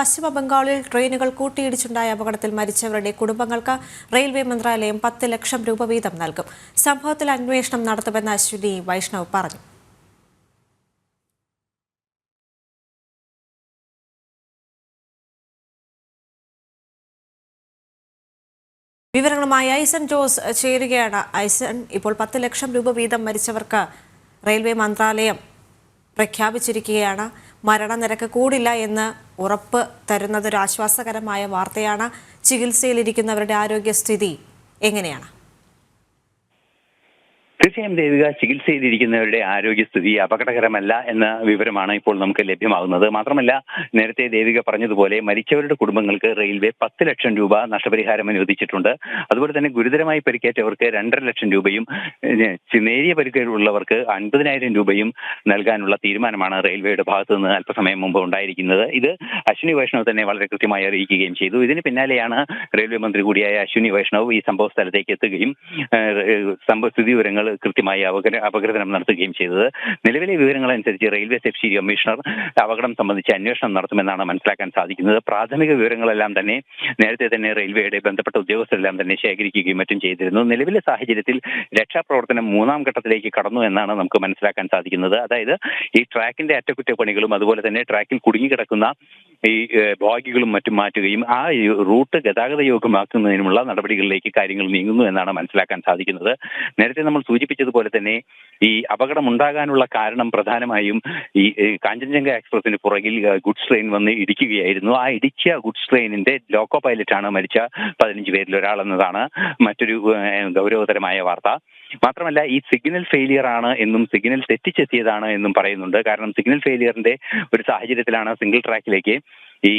പശ്ചിമ ബംഗാളിൽ ട്രെയിനുകൾ കൂട്ടിയിടിച്ചുണ്ടായ അപകടത്തിൽ മരിച്ചവരുടെ കുടുംബങ്ങൾക്ക് റെയിൽവേ മന്ത്രാലയം പത്ത് ലക്ഷം രൂപ വീതം നൽകും. സംഭവത്തിൽ അന്വേഷണം നടത്തുമെന്ന് അശ്വിനി വൈഷ്ണവ് പറഞ്ഞു. വിവരങ്ങളുമായി ഐസൺ ജോസ് ചേരുകയാണ്. ഐസൺ ഇപ്പോൾ പത്ത് ലക്ഷം രൂപ വീതം മരിച്ചവർക്ക് റെയിൽവേ മന്ത്രാലയം പ്രഖ്യാപിച്ചിരിക്കുകയാണ്. മരണനിരക്ക് കൂടില്ല എന്ന് ഉറപ്പ് തരുന്നത് ഒരു ആശ്വാസകരമായ വാർത്തയാണ് ചികിത്സയിലിരിക്കുന്നവരുടെ ആരോഗ്യസ്ഥിതി. എങ്ങനെയാണ്? തീർച്ചയായും ദേവിക ചികിത്സയിലിരിക്കുന്നവരുടെ ആരോഗ്യസ്ഥിതി അപകടകരമല്ല എന്ന വിവരമാണ് ഇപ്പോൾ നമുക്ക് ലഭ്യമാകുന്നത്. മാത്രമല്ല നേരത്തെ ദേവിക പറഞ്ഞതുപോലെ മരിച്ചവരുടെ കുടുംബങ്ങൾക്ക് റെയിൽവേ പത്ത് ലക്ഷം രൂപ നഷ്ടപരിഹാരം അനുവദിച്ചിട്ടുണ്ട്. അതുപോലെ തന്നെ ഗുരുതരമായി പരിക്കേറ്റവർക്ക് രണ്ടര ലക്ഷം രൂപയും നേരിയ പരിക്കേറ്റുള്ളവർക്ക് അൻപതിനായിരം രൂപയും നൽകാനുള്ള തീരുമാനമാണ് റെയിൽവേയുടെ ഭാഗത്തു നിന്ന് അല്പസമയം മുമ്പ് ഉണ്ടായിരിക്കുന്നത്. ഇത് അശ്വിനി വൈഷ്ണവ് തന്നെ വളരെ കൃത്യമായി അറിയിക്കുകയും ചെയ്തു. ഇതിന് പിന്നാലെയാണ് റെയിൽവേ മന്ത്രി കൂടിയായ അശ്വിനി വൈഷ്ണവ് ഈ സംഭവ സ്ഥലത്തേക്ക് എത്തുകയും സംഭവ സ്ഥിതി വിവരങ്ങൾ കൃത്യമായി അപഗ്രഥനം നടത്തുകയും ചെയ്തത്. നിലവിലെ വിവരങ്ങൾ അനുസരിച്ച് റെയിൽവേ സെഫ്റ്റി കമ്മീഷണർ അപകടം സംബന്ധിച്ച് അന്വേഷണം നടത്തുമെന്നാണ് മനസ്സിലാക്കാൻ സാധിക്കുന്നത്. പ്രാഥമിക വിവരങ്ങളെല്ലാം തന്നെ നേരത്തെ തന്നെ റെയിൽവേയുടെ ബന്ധപ്പെട്ട ഉദ്യോഗസ്ഥരെല്ലാം തന്നെ ശേഖരിക്കുകയും മറ്റും ചെയ്തിരുന്നു. നിലവിലെ സാഹചര്യത്തിൽ രക്ഷാപ്രവർത്തനം മൂന്നാം ഘട്ടത്തിലേക്ക് കടന്നു എന്നാണ് നമുക്ക് മനസ്സിലാക്കാൻ സാധിക്കുന്നത്. അതായത് ഈ ട്രാക്കിന്റെ അറ്റകുറ്റപ്പണികളും അതുപോലെ തന്നെ ട്രാക്കിൽ കുടുങ്ങിക്കിടക്കുന്ന ഈ ബോഗികളും മറ്റും മാറ്റുകയും ആ റൂട്ട് ഗതാഗത യോഗ്യമാക്കുന്നതിനുമുള്ള നടപടികളിലേക്ക് കാര്യങ്ങൾ നീങ്ങുന്നു എന്നാണ് മനസ്സിലാക്കാൻ സാധിക്കുന്നത്. നേരത്തെ നമ്മൾ സൂചിപ്പിച്ചതുപോലെ തന്നെ ഈ അപകടം ഉണ്ടാകാനുള്ള കാരണം പ്രധാനമായും ഈ കാഞ്ചൻജംഗ എക്സ്പ്രസിന് പുറകിൽ ഗുഡ്സ് ട്രെയിൻ വന്ന് ഇടിക്കുകയായിരുന്നു. ആ ഇടിച്ച ഗുഡ്സ് ട്രെയിനിന്റെ ലോക്കോ പൈലറ്റാണ് മരിച്ച പതിനഞ്ച് പേരിൽ ഒരാളെന്നതാണ് മറ്റൊരു ഗൗരവതരമായ വാർത്ത. മാത്രമല്ല ഈ സിഗ്നൽ ഫെയിലിയർ ആണ് എന്നും സിഗ്നൽ തെറ്റിച്ചെത്തിയതാണ് എന്നും പറയുന്നുണ്ട്. കാരണം സിഗ്നൽ ഫെയിലിയറിന്റെ ഒരു സാഹചര്യത്തിലാണ് സിംഗിൾ ട്രാക്കിലേക്ക് ഈ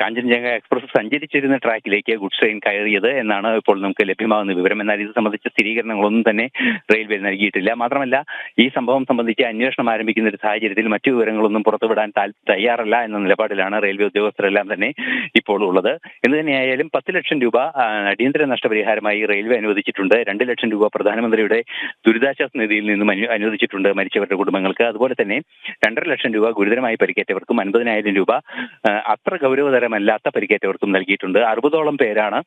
കാഞ്ചൻജംഗ എക്സ്പ്രസ് സഞ്ചരിച്ചിരുന്ന ട്രാക്കിലേക്ക് ഗുഡ്സ് ട്രെയിൻ കയറിയത് എന്നാണ് ഇപ്പോൾ നമുക്ക് ലഭ്യമാകുന്ന വിവരം. എന്നാൽ ഇത് സംബന്ധിച്ച സ്ഥിരീകരണങ്ങളൊന്നും തന്നെ റെയിൽവേ നൽകിയിട്ടില്ല. മാത്രമല്ല ഈ സംഭവം സംബന്ധിച്ച് അന്വേഷണം ആരംഭിക്കുന്ന ഒരു സാഹചര്യത്തിൽ മറ്റു വിവരങ്ങളൊന്നും പുറത്തുവിടാൻ തയ്യാറല്ല എന്ന നിലപാടിലാണ് റെയിൽവേ ഉദ്യോഗസ്ഥരെല്ലാം തന്നെ ഇപ്പോൾ ഉള്ളത്. എന്ന് തന്നെയായാലും പത്ത് ലക്ഷം രൂപ അടിയന്തര നഷ്ടപരിഹാരമായി റെയിൽവേ അനുവദിച്ചിട്ടുണ്ട്. രണ്ട് ലക്ഷം രൂപ പ്രധാനമന്ത്രിയുടെ ദുരിതാശ്വാസ നിധിയിൽ നിന്നും അനുവദിച്ചിട്ടുണ്ട് മരിച്ചവരുടെ കുടുംബങ്ങൾക്ക്. അതുപോലെ തന്നെ രണ്ടര ലക്ഷം രൂപ ഗുരുതരമായി പരിക്കേറ്റവർക്കും അൻപതിനായിരം രൂപ അത്ര ഗൗരവതരമല്ലാത്ത പരിക്കേറ്റവർക്കും നൽകിയിട്ടുണ്ട്. അറുപതോളം പേരാണ്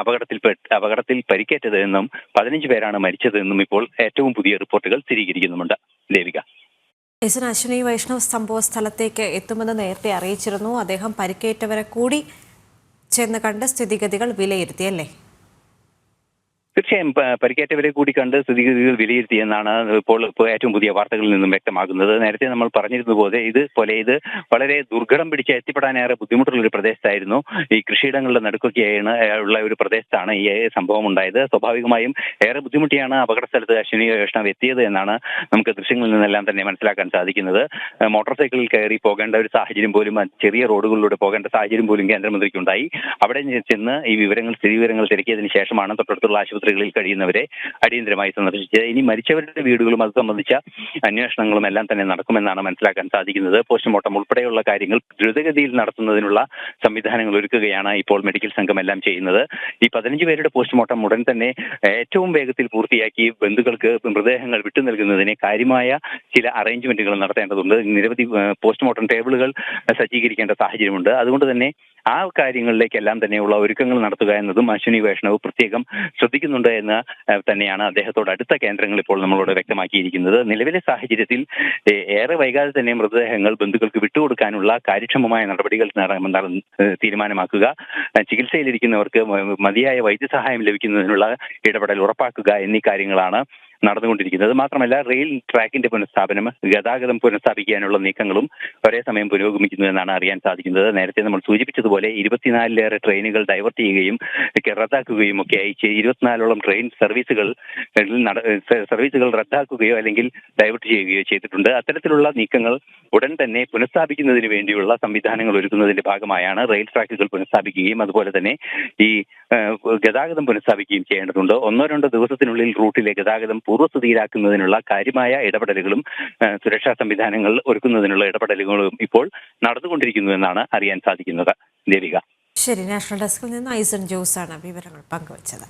അപകടത്തിൽ അപകടത്തിൽ പരിക്കേറ്റതെന്നും പതിനഞ്ച് പേരാണ് മരിച്ചത് എന്നും ഇപ്പോൾ ഏറ്റവും പുതിയ റിപ്പോർട്ടുകൾ സ്ഥിരീകരിക്കുന്നുമുണ്ട്. ദേവിക. എസ് അശ്വിനി വൈഷ്ണവ് സംഭവ സ്ഥലത്തേക്ക് എത്തുമെന്ന് നേരത്തെ അറിയിച്ചിരുന്നു. അദ്ദേഹം പരിക്കേറ്റവരെ കൂടി ചെന്ന് കണ്ട് സ്ഥിതിഗതികൾ വിലയിരുത്തിയല്ലേ തീർച്ചയായും പരിക്കേറ്റവരെ കൂടി കണ്ട് സ്ഥിതിഗതികൾ വിലയിരുത്തി എന്നാണ് ഇപ്പോൾ ഇപ്പോൾ ഏറ്റവും പുതിയ വാർത്തകളിൽ നിന്നും വ്യക്തമാകുന്നത്. നേരത്തെ നമ്മൾ പറഞ്ഞിരുന്നതുപോലെ ഇത് പോലെ ഇത് വളരെ ദുർഘടം പിടിച്ച് എത്തിപ്പെടാനേറെ ബുദ്ധിമുട്ടുള്ള ഒരു പ്രദേശത്തായിരുന്നു. ഈ കൃഷിയിടങ്ങളുടെ നടുക്കൊക്കെയാണ് ഉള്ള ഒരു പ്രദേശത്താണ് ഈ സംഭവം ഉണ്ടായത്. സ്വാഭാവികമായും ഏറെ ബുദ്ധിമുട്ടിയാണ് അപകട സ്ഥലത്ത് അശ്വിനി വൈഷ്ണവ് എത്തിയത് എന്നാണ് നമുക്ക് ദൃശ്യങ്ങളിൽ നിന്നെല്ലാം തന്നെ മനസ്സിലാക്കാൻ സാധിക്കുന്നത്. മോട്ടോർ സൈക്കിളിൽ കയറി പോകേണ്ട ഒരു സാഹചര്യം പോലും ചെറിയ റോഡുകളിലൂടെ പോകേണ്ട സാഹചര്യം പോലും കേന്ദ്രമന്ത്രിക്കുണ്ടായി. അവിടെ ചെന്ന് ഈ വിവരങ്ങൾ സ്ഥിതി വിവരങ്ങൾ തിരക്കിയതിനു ശേഷമാണ് തൊട്ടടുത്തുള്ള ആശുപത്രികളിൽ കഴിയുന്നവരെ അടിയന്തരമായി സന്ദർശിച്ചത് ഇനി മരിച്ചവരുടെ വീടുകളും അത് സംബന്ധിച്ച അന്വേഷണങ്ങളും എല്ലാം തന്നെ നടക്കുമെന്നാണ് മനസ്സിലാക്കാൻ സാധിക്കുന്നത്. പോസ്റ്റ്മോർട്ടം ഉൾപ്പെടെയുള്ള കാര്യങ്ങൾ ദ്രുതഗതിയിൽ നടത്തുന്നതിനുള്ള സംവിധാനങ്ങൾ ഒരുക്കുകയാണ് ഇപ്പോൾ മെഡിക്കൽ സംഘം എല്ലാം ചെയ്യുന്നത്. ഈ പതിനഞ്ച് പേരുടെ പോസ്റ്റ്മോർട്ടം ഉടൻ തന്നെ ഏറ്റവും വേഗത്തിൽ പൂർത്തിയാക്കി ബന്ധുക്കൾക്ക് മൃതദേഹങ്ങൾ വിട്ടു നൽകുന്നതിന് കാര്യമായ ചില അറേഞ്ച്മെന്റുകൾ നടത്തേണ്ടതുണ്ട്. നിരവധി പോസ്റ്റ്മോർട്ടം ടേബിളുകൾ സജ്ജീകരിക്കേണ്ട സാഹചര്യമുണ്ട്. അതുകൊണ്ട് തന്നെ ആ കാര്യങ്ങളിലേക്കെല്ലാം തന്നെയുള്ള ഒരുക്കങ്ങൾ നടത്തുക എന്നതും അശ്വിനി വൈഷ്ണവ് പ്രത്യേകം ശ്രദ്ധിക്കുന്നുണ്ട് എന്ന് തന്നെയാണ് അദ്ദേഹത്തോട് അടുത്ത കേന്ദ്രങ്ങൾ ഇപ്പോൾ നമ്മളോട് വ്യക്തമാക്കിയിരിക്കുന്നത്. നിലവിലെ സാഹചര്യത്തിൽ ഏറെ വൈകാതെ തന്നെ മൃതദേഹങ്ങൾ ബന്ധുക്കൾക്ക് വിട്ടുകൊടുക്കാനുള്ള കാര്യക്ഷമമായ നടപടികൾ തീരുമാനമാക്കുക. ചികിത്സയിലിരിക്കുന്നവർക്ക് മതിയായ വൈദ്യസഹായം ലഭിക്കുന്നതിനുള്ള ഇടപെടൽ ഉറപ്പാക്കുക എന്നീ കാര്യങ്ങളാണ് നടന്നുകൊണ്ടിരിക്കുന്നത്. മാത്രമല്ല റെയിൽ ട്രാക്കിന്റെ പുനഃസ്ഥാപനം ഗതാഗതം പുനഃസ്ഥാപിക്കാനുള്ള നീക്കങ്ങളും ഒരേ സമയം പുരോഗമിക്കുന്നു എന്നാണ് അറിയാൻ സാധിക്കുന്നത്. നേരത്തെ നമ്മൾ സൂചിപ്പിച്ചതുപോലെ ഇരുപത്തിനാലിലേറെ ട്രെയിനുകൾ ഡൈവേർട്ട് ചെയ്യുകയും റദ്ദാക്കുകയും ഒക്കെ ആയി. ചെയ്- ഇരുപത്തിനാലോളം ട്രെയിൻ സർവീസുകൾ സർവീസുകൾ റദ്ദാക്കുകയോ അല്ലെങ്കിൽ ഡൈവേർട്ട് ചെയ്യുകയോ ചെയ്തിട്ടുണ്ട്. അത്തരത്തിലുള്ള നീക്കങ്ങൾ ഉടൻ തന്നെ പുനഃസ്ഥാപിക്കുന്നതിന് വേണ്ടിയുള്ള സംവിധാനങ്ങൾ ഒരുക്കുന്നതിന്റെ ഭാഗമായാണ് റെയിൽ ട്രാക്കുകൾ പുനഃസ്ഥാപിക്കുകയും അതുപോലെ തന്നെ ഈ ഗതാഗതം പുനഃസ്ഥാപിക്കുകയും ചെയ്യേണ്ടതുണ്ട്. ഒന്നോ രണ്ടോ ദിവസത്തിനുള്ളിൽ റൂട്ടിലെ ഗതാഗതം പൂർവസ്ഥിതിയിലാക്കുന്നതിനുള്ള കാര്യമായ ഇടപെടലുകളും സുരക്ഷാ സംവിധാനങ്ങൾ ഒരുക്കുന്നതിനുള്ള ഇടപെടലുകളും ഇപ്പോൾ നടന്നുകൊണ്ടിരിക്കുന്നു എന്നാണ് അറിയാൻ സാധിക്കുന്നത്. ദേവിക. ശരി നാഷണൽ ഡെസ്കിൽ നിന്ന് ഐസൺ ജോസ് ആണ് വിവരങ്ങൾ പങ്കുവച്ചത്.